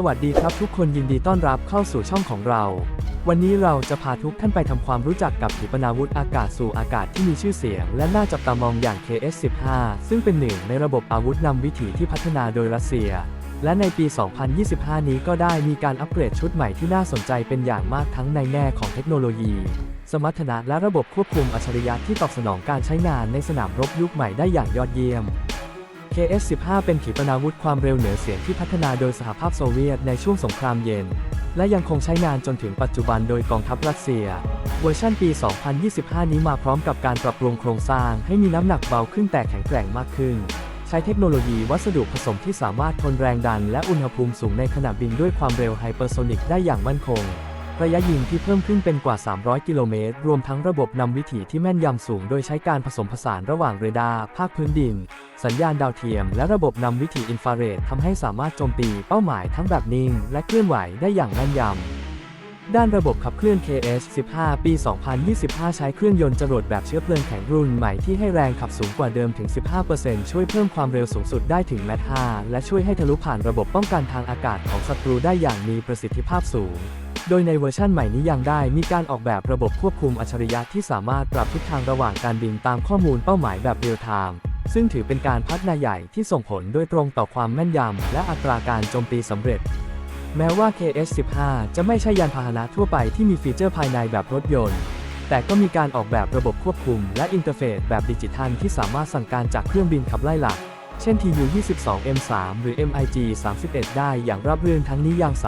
สวัสดีครับทุกคนยินดีต้อนรับเข้าสู่ช่องของเรา วันนี้เราจะพาทุกท่านไปทำความรู้จักกับขีปนาวุธอากาศสู่อากาศที่มีชื่อเสียง และน่าจับตามองอย่าง KS-15 ซึ่งเป็นหนึ่งในระบบอาวุธนำวิถีที่พัฒนาโดยรัสเซีย และในปี 2025 นี้ก็ได้มีการอัปเกรดชุดใหม่ที่น่าสนใจเป็นอย่างมากทั้งในแง่ของเทคโนโลยี สมรรถนะและระบบควบคุมอัจฉริยะที่ตอบสนองการใช้งานในสนามรบยุคใหม่ได้อย่างยอดเยี่ยม KS-15 เป็นขีปนาวุธความเร็วเหนือเสียงที่พัฒนาโดยสหภาพโซเวียตในช่วงสงครามเย็น และยังคงใช้งานจนถึงปัจจุบันโดยกองทัพรัสเซีย เวอร์ชันปี 2025 นี้มาพร้อมกับการปรับปรุงโครงสร้างให้มีน้ำหนักเบาขึ้นแต่แข็งแกร่งมากขึ้น ใช้เทคโนโลยีวัสดุผสมที่สามารถทนแรงดัน และอุณหภูมิสูงในขณะบินด้วยความเร็วไฮเปอร์โซนิกได้อย่างมั่นคง ระยะยิงที่เพิ่มขึ้นเป็นกว่า 300 กิโลเมตร รวมทั้งระบบนำวิถีที่แม่นยำสูง โดยใช้การผสมผสานระหว่างเรดาร์ ภาคพื้นดิน สัญญาณดาวเทียม และระบบนำวิถีอินฟราเรดทำให้สามารถโจมตีเป้าหมายทั้งแบบนิ่ง และเคลื่อนไหวได้อย่างแม่นยำ ด้านระบบขับเคลื่อน KS-15 ปี 2025 ใช้เครื่องยนต์จรวดแบบเชื้อเพลิงแข็งรุ่นใหม่ที่ให้แรงขับสูงกว่าเดิมถึง 15%ช่วยเพิ่มความเร็วสูงสุดได้ถึงแมท5และช่วยให้ทะลุผ่านระบบป้องกันทางอากาศของศัตรูได้อย่างมีประสิทธิภาพสูง โดยในเวอร์ชั่นใหม่นี้ยังได้มีการออกแบบระบบควบคุมอัจฉริยะที่สามารถปรับทิศทางระหว่างการบินตามข้อมูลเป้าหมายแบบเรียลไทม์ซึ่งถือเป็นการพัฒนาใหญ่ที่ส่งผลโดยตรงต่อความแม่นยำและอัตราการโจมตีสำเร็จ แม้ว่า KS-15 จะไม่ใช่ยานพาหนะทั่วไปที่มีฟีเจอร์ภายในแบบรถยนต์ แต่ก็มีการออกแบบระบบควบคุมและอินเทอร์เฟซแบบดิจิทัลที่สามารถสั่งการจากเครื่องบินขับไล่หลัก เช่น TU-22 M3 หรือ MiG-31 ได้อย่างราบรื่นทั้งนี้ยังส